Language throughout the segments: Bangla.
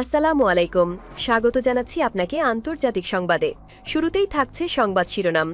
আসসালামু আলাইকুম। স্বাগত জানাচ্ছি আপনাকে আন্তর্জাতিক সংবাদে। শুরুতেই থাকছে সংবাদ শিরোনাম।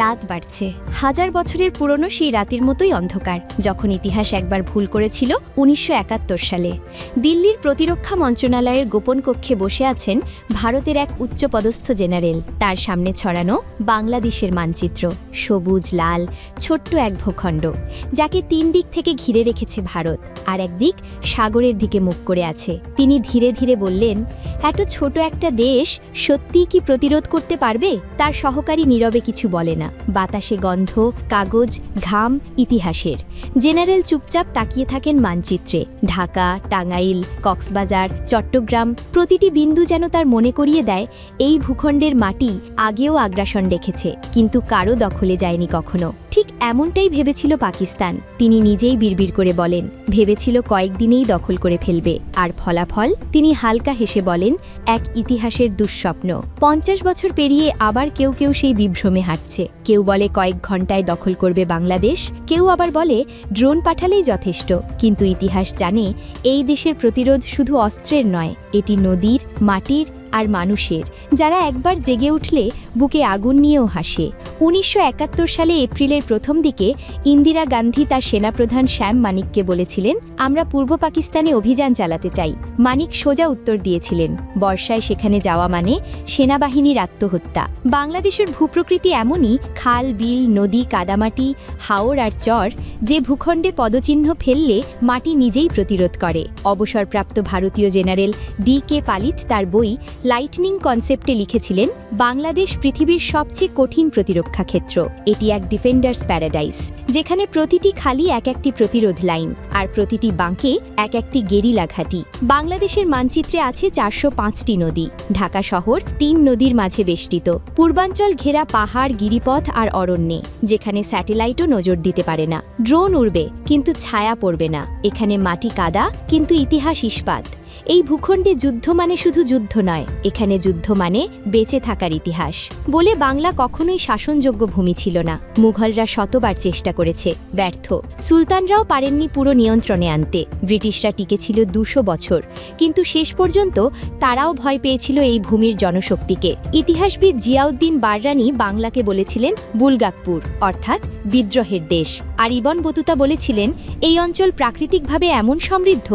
রাত বাড়ছে। হাজার বছরের পুরনো সেই রাতের মতোই অন্ধকার, যখন ইতিহাস একবার ভুল করেছিল উনিশশো একাত্তর সালে। দিল্লির প্রতিরক্ষা মন্ত্রণালয়ের গোপন কক্ষে বসে আছেন ভারতের এক উচ্চপদস্থ জেনারেল। তার সামনে ছড়ানো বাংলাদেশের মানচিত্র, সবুজ, লাল, ছোট্ট এক ভূখণ্ড, যাকে তিন দিক থেকে ঘিরে রেখেছে ভারত, আর একদিক সাগরের দিকে মুখ করে আছে। তিনি ধীরে ধীরে বললেন, এত ছোট একটা দেশ সত্যিই কি প্রতিরোধ করতে পারবে? তার সহকারী নীরবে কিছু বলে না। বাতাসে গন্ধ, কাগজ, ঘাম, ইতিহাসের। জেনারেল চুপচাপ তাকিয়ে থাকেন মানচিত্রে। ঢাকা, টাঙ্গাইল, কক্সবাজার, চট্টগ্রাম, প্রতিটি বিন্দু যেন তার মনে করিয়ে দেয়, এই ভূখণ্ডের মাটি আগেও আগ্রাসন রেখেছে কিন্তু কারও দখলে যায়নি কখনো। ঠিক এমনটাই ভেবেছিল পাকিস্তান। তিনি নিজেই বিড়বিড় করে বলেন, ভেবেছিল কয়েকদিনেই দখল করে ফেলবে। আর ফলাফল? তিনি হালকা হেসে বলেন, এক ইতিহাসের দুঃস্বপ্ন। পঞ্চাশ বছর পেরিয়ে আবার কেউ কেউ সেই বিভ্রমে হাঁটছে। কেউ বলে কয়েক ঘন্টায় দখল করবে বাংলাদেশ, কেউ আবার বলে ড্রোন পাঠালেই যথেষ্ট, কিন্তু ইতিহাস জানে এই দেশের প্রতিরোধ শুধু অস্ত্রের নয়, এটি নদীর, মাটির আর মানুষের, যারা একবার জেগে উঠলে বুকে আগুন নিয়েও হাসে। উনিশশো একাত্তর সালে এপ্রিলের প্রথম দিকে ইন্দিরা গান্ধী তার সেনাপ্রধান শ্যাম মানিককে বলেছিলেন, আমরা পূর্ব পাকিস্তানে অভিযান চালাতে চাই। মানিক সোজা উত্তর দিয়েছিলেন, বর্ষায় সেখানে যাওয়া মানে সেনাবাহিনীর আত্মহত্যা। বাংলাদেশের ভূপ্রকৃতি এমনই, খাল, বিল, নদী, কাদামাটি, হাওর আর চর, যে ভূখণ্ডে পদচিহ্ন ফেললে মাটি নিজেই প্রতিরোধ করে। অবসরপ্রাপ্ত ভারতীয় জেনারেল ডি কে পালিত তার বই লাইটনিং কনসেপ্টে লিখেছিলেন, বাংলাদেশ পৃথিবীর সবচেয়ে কঠিন প্রতিরক্ষা ক্ষেত্র। এটি এক ডিফেন্ডার্স প্যারাডাইস যেখানে প্রতিটি খালি এক একটি প্রতিরোধ লাইন, আর প্রতিটি বাঁকে এক একটি গেরিলা ঘাঁটি। বাংলাদেশের মানচিত্রে আছে চারশো পাঁচটি নদী। ঢাকা শহর তিন নদীর মাঝে বেষ্টিত। পূর্বাঞ্চল ঘেরা পাহাড়, গিরিপথ আর অরণ্যে, যেখানে স্যাটেলাইটও নজর দিতে পারে না। ড্রোন উড়বে, কিন্তু ছায়া পড়বে না। এখানে মাটি কাদা, কিন্তু ইতিহাস ইস্পাত। এই ভূখণ্ডে যুদ্ধ মানে শুধু যুদ্ধ নয়, এখানে যুদ্ধ মানে বেঁচে থাকার ইতিহাস। বলে বাংলা কখনোই শাসনযোগ্য ভূমি ছিল না। মুঘলরা শতবার চেষ্টা করেছে, ব্যর্থ। সুলতানরাও পারেননি পুরো নিয়ন্ত্রণে আনতে। ব্রিটিশরা টিকেছিল দুশো বছর। কিন্তু শেষ পর্যন্ত তারাও ভয় পেয়েছিল এই ভূমির জনশক্তিকে। ইতিহাসবিদ জিয়াউদ্দিন বাররানি বাংলাকে বলেছিলেন বুলগাকপুর, অর্থাৎ বিদ্রোহের দেশ। আর ইবন বতুতা বলেছিলেন, এই অঞ্চল প্রাকৃতিকভাবে এমন সমৃদ্ধ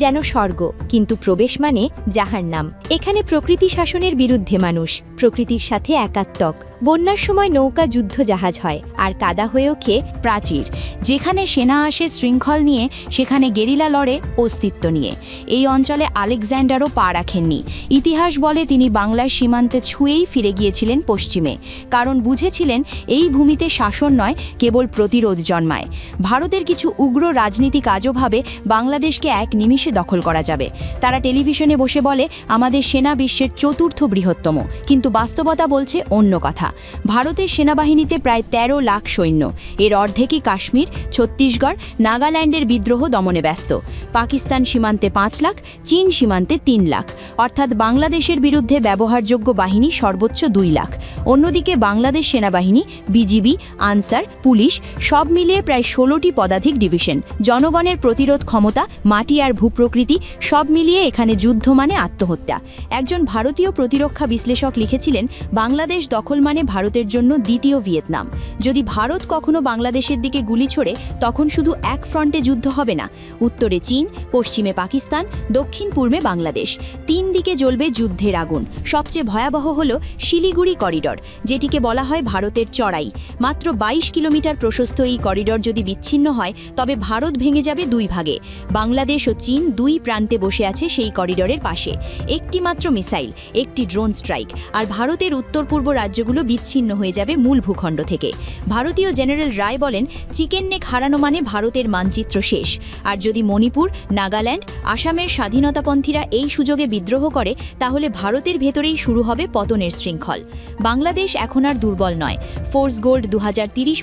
যেন স্বর্গ, কিন্তু প্রবেশ মানে যাহার নাম এখানে প্রকৃতি শাসনের বিরুদ্ধে মানুষ, প্রকৃতির সাথে একাত্মক। বন্যার সময় নৌকা যুদ্ধ জাহাজ হয় আর কাদা হয়ে ওঠে প্রাচীর। যেখানে সেনা আসে শৃঙ্খল নিয়ে, সেখানে গেরিলা লড়ে অস্তিত্ব নিয়ে। এই অঞ্চলে আলেকজান্ডারও পা রাখেননি। ইতিহাস বলে তিনি বাংলার সীমান্তে ছুঁয়েই ফিরে গিয়েছিলেন পশ্চিমে। কারণ বুঝেছিলেন এই ভূমিতে শাসন নয়, কেবল প্রতিরোধ জন্মায়। ভারতের কিছু উগ্র রাজনীতিক আজও ভাবে বাংলাদেশকে এক নিমিষে দখল করা যাবে। তারা টেলিভিশনে বসে বলে, আমাদের সেনা বিশ্বের চতুর্থ বৃহত্তম। কিন্তু বাস্তবতা বলছে অন্য কথা। ভারতের সেনাবাহিনীতে প্রায় ১৩ লাখ সৈন্য। এর অর্ধেকই কাশ্মীর, ছত্তিশগড়, নাগাল্যান্ডের বিদ্রোহ দমনে ব্যস্ত। পাকিস্তান সীমান্তে পাঁচ লাখ, চীন সীমান্তে তিন লাখ। অর্থাৎ বাংলাদেশের বিরুদ্ধে ব্যবহারযোগ্য বাহিনী সর্বোচ্চ দুই লাখ। অন্যদিকে বাংলাদেশ সেনাবাহিনী, বিজিবি, আনসার, পুলিশ সব মিলিয়ে প্রায় ষোলোটি পদাধিক ডিভিশন। জনগণের প্রতিরোধ ক্ষমতা, মাটি আর ভূপ্রকৃতি সব মিলিয়ে এখানে যুদ্ধ মানে আত্মহত্যা। একজন ভারতীয় প্রতিরক্ষা বিশ্লেষক লিখেছিলেন, বাংলাদেশ দখল মানে ভারতের জন্য দ্বিতীয় ভিয়েতনাম। যদি ভারত কখনো বাংলাদেশের দিকে গুলি ছোড়ে, তখন শুধু এক ফ্রন্টে যুদ্ধ হবে না। উত্তরে চীন, পশ্চিমে পাকিস্তান, দক্ষিণ পূর্বে বাংলাদেশ। তিন দিকে জ্বলবে যুদ্ধের আগুন। সবচেয়ে ভয়াবহ হল শিলিগুড়ি করিডর, যেটিকে বলা হয় ভারতের চড়াই। মাত্র ২২ কিলোমিটার প্রশস্ত এই করিডর যদি বিচ্ছিন্ন হয়, তবে ভারত ভেঙে যাবে দুই ভাগে। বাংলাদেশ ও চীন দুই প্রান্তে বসে আছে সেই করিডরের পাশে। একটি মাত্র মিসাইল, একটি ড্রোন স্ট্রাইক। আর ভারতের উত্তর পূর্ব রাজ্যগুলো বিচ্ছিন্ন হয়ে যাবে মূল ভূখণ্ড থেকে। ভারতীয় জেনারেল রায় বলেন, চিকেন নেক হারানো মানে ভারতের মানচিত্র শেষ। আর যদি মণিপুর, নাগাল্যান্ড, আসামের স্বাধীনতাপন্থীরা এই সুযোগে বিদ্রোহ করে, তাহলে ভারতের ভেতরেই শুরু হবে পতনের শৃঙ্খল। বাংলাদেশ এখন আর দুর্বল নয়। ফোর্স গোল্ড দু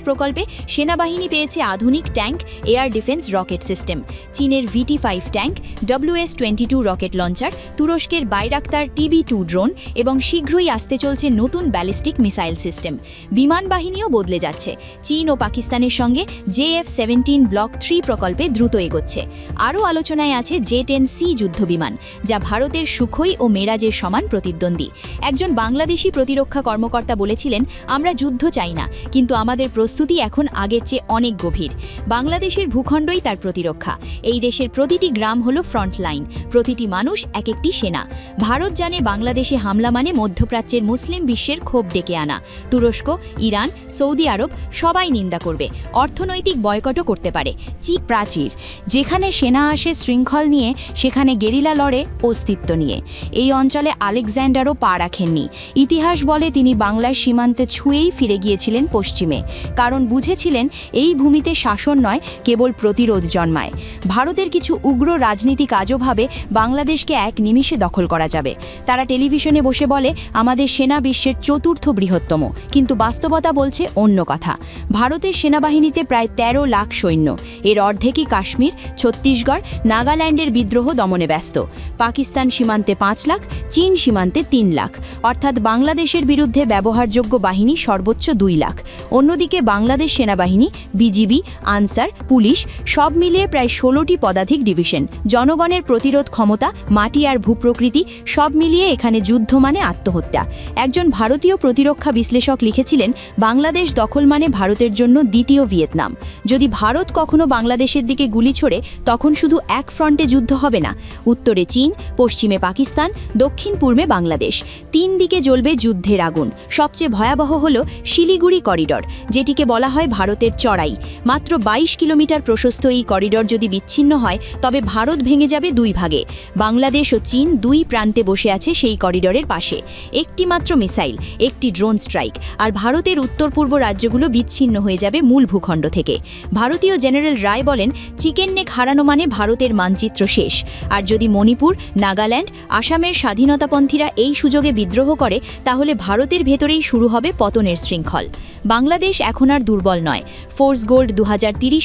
প্রকল্পে সেনাবাহিনী পেয়েছে আধুনিক tank, air defence rocket system. চীনের VT five tank WS twenty two rocket launcher, তুরস্কের বাইরাক্তার টিবি টু ড্রোন এবং শীঘ্রই আসতে চলছে নতুন ব্যালিস্টিক মিসাইল। সিস্টেম। বিমান বাহিনীও বদলে যাচ্ছে। চীন ও পাকিস্তানের সঙ্গে জেএফ সেভেন্টিন ব্লক থ্রি প্রকল্পে দ্রুত এগোচ্ছে। আরও আলোচনায় আছে জে টেন সি যুদ্ধবিমান যা ভারতের সুখই ও মেরাজের সমান প্রতিদ্বন্দ্বী। একজন বাংলাদেশি প্রতিরক্ষা কর্মকর্তা বলেছিলেন, আমরা যুদ্ধ চাই না, কিন্তু আমাদের প্রস্তুতি এখন আগের চেয়ে অনেক গভীর। বাংলাদেশের ভূখণ্ডই তার প্রতিরক্ষা। এই দেশের প্রতিটি গ্রাম হল ফ্রন্ট লাইন, প্রতিটি মানুষ এক একটি সেনা। ভারত জানে বাংলাদেশে হামলা মানে মধ্যপ্রাচ্যের মুসলিম বিশ্বের ক্ষোভ ডেকে আনা তুরস্ক, ইরান, সৌদি আরব সবাই নিন্দা করবে। অর্থনৈতিক বয়কটও করতে পারে। চি প্রাচীর। যেখানে সেনা আসে শৃঙ্খল নিয়ে, সেখানে গেরিলা লড়ে অস্তিত্ব নিয়ে। এই অঞ্চলে আলেকজান্ডারও পা রাখেননি। ইতিহাস বলে তিনি বাংলার সীমান্তে ছুঁয়েই ফিরে গিয়েছিলেন পশ্চিমে। কারণ বুঝেছিলেন, এই ভূমিতে শাসন নয়, কেবল প্রতিরোধ জন্মায়। ভারতের কিছু উগ্র রাজনীতিক আজও ভাবে, বাংলাদেশকে এক নিমিষে দখল করা যাবে। তারা টেলিভিশনে বসে বলে, আমাদের সেনা বিশ্বের চতুর্থ বৃহত্তম। কিন্তু বাস্তবতা বলছে অন্য কথা। ভারতের সেনাবাহিনীতে প্রায় ১৩ লাখ সৈন্য। এর অর্ধেকই কাশ্মীর, ছত্তিশগড়, নাগাল্যান্ডের বিদ্রোহ দমনে ব্যস্ত। পাকিস্তান সীমান্তে পাঁচ লাখ, চীন সীমান্তে তিন লাখ। অর্থাৎ বাংলাদেশের বিরুদ্ধে ব্যবহারযোগ্য বাহিনী সর্বোচ্চ দুই লাখ। অন্যদিকে বাংলাদেশ সেনাবাহিনী, বিজিবি, আনসার, পুলিশ সব মিলিয়ে প্রায় ষোলোটি পদাধিক ডিভিশন। জনগণের প্রতিরোধ ক্ষমতা, মাটি আর ভূপ্রকৃতি সব মিলিয়ে এখানে যুদ্ধ মানে আত্মহত্যা। একজন ভারতীয় প্রতিরক্ষা বিশ্লেষক লিখেছিলেন, বাংলাদেশ দখল মানে ভারতের জন্য দ্বিতীয় ভিয়েতনাম। যদি ভারত কখনো বাংলাদেশের দিকে গুলি ছোড়ে, তখন শুধু এক ফ্রন্টে যুদ্ধ হবে না। উত্তরে চীন, পশ্চিমে পাকিস্তান, দক্ষিণ পূর্বে বাংলাদেশ। তিন দিকে জ্বলবে যুদ্ধের আগুন। সবচেয়ে ভয়াবহ হল শিলিগুড়ি করিডর, যেটিকে বলা হয় ভারতের চড়াই। মাত্র ২২ কিলোমিটার প্রশস্ত এই করিডর যদি বিচ্ছিন্ন হয়, তবে ভারত ভেঙে যাবে দুই ভাগে। বাংলাদেশ ও চীন দুই প্রান্তে বসে আছে সেই করিডরের পাশে। একটি মাত্র মিসাইল, একটি ড্রোন স্ট্রাইক, আর ভারতের উত্তর পূর্ব রাজ্যগুলো বিচ্ছিন্ন হয়ে যাবে মূল ভূখণ্ড থেকে। ভারতীয় জেনারেল রায় বলেন, চিকেন নেক হারানো মানে ভারতের মানচিত্র শেষ। আর যদি মণিপুর, নাগাল্যান্ড, আসামের স্বাধীনতাপন্থীরা এই সুযোগে বিদ্রোহ করে, তাহলে ভারতের ভেতরেই শুরু হবে পতনের শৃঙ্খল। বাংলাদেশ এখন আর দুর্বল নয়। ফোর্স গোল্ড দু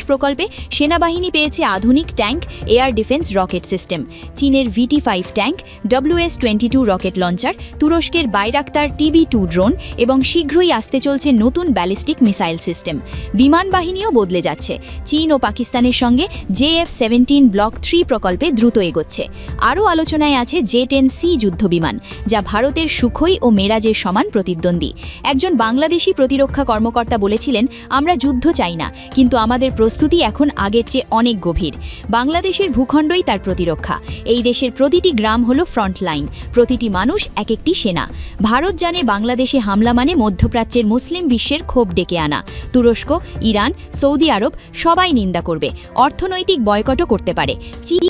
প্রকল্পে সেনাবাহিনী পেয়েছে আধুনিক tank, air defence rocket system. চীনের VT five tank WS twenty two rocket launcher, তুরস্কের বাইরাক্তার টিবি টু ড্রোন এবং শীঘ্রই আসতে চলছে নতুন ব্যালিস্টিক মিসাইল সিস্টেম। বিমান বাহিনীও বদলে যাচ্ছে। চীন ও পাকিস্তানের সঙ্গে জেএফ সেভেন্টিন ব্লক থ্রি প্রকল্পে দ্রুত এগোচ্ছে। আরও আলোচনায় আছে জে টেন সি যুদ্ধবিমান যা ভারতের সুখই ও মেরাজের সমান প্রতিদ্বন্দ্বী। একজন বাংলাদেশি প্রতিরক্ষা কর্মকর্তা বলেছিলেন, আমরা যুদ্ধ চাই না, কিন্তু আমাদের প্রস্তুতি এখন আগের চেয়ে অনেক গভীর। বাংলাদেশের ভূখণ্ডই তার প্রতিরক্ষা। এই দেশের প্রতিটি গ্রাম হল ফ্রন্ট লাইন প্রতিটি মানুষ এক একটি সেনা। ভারত জানে বাংলাদেশে হামলা মানে মধ্যপ্রাচ্যের মুসলিম বিশ্বের ক্ষোভ ডেকে আনা। তুরস্ক, ইরান, সৌদি আরব সবাই নিন্দা করবে। অর্থনৈতিক বয়কটও করতে পারে। চীন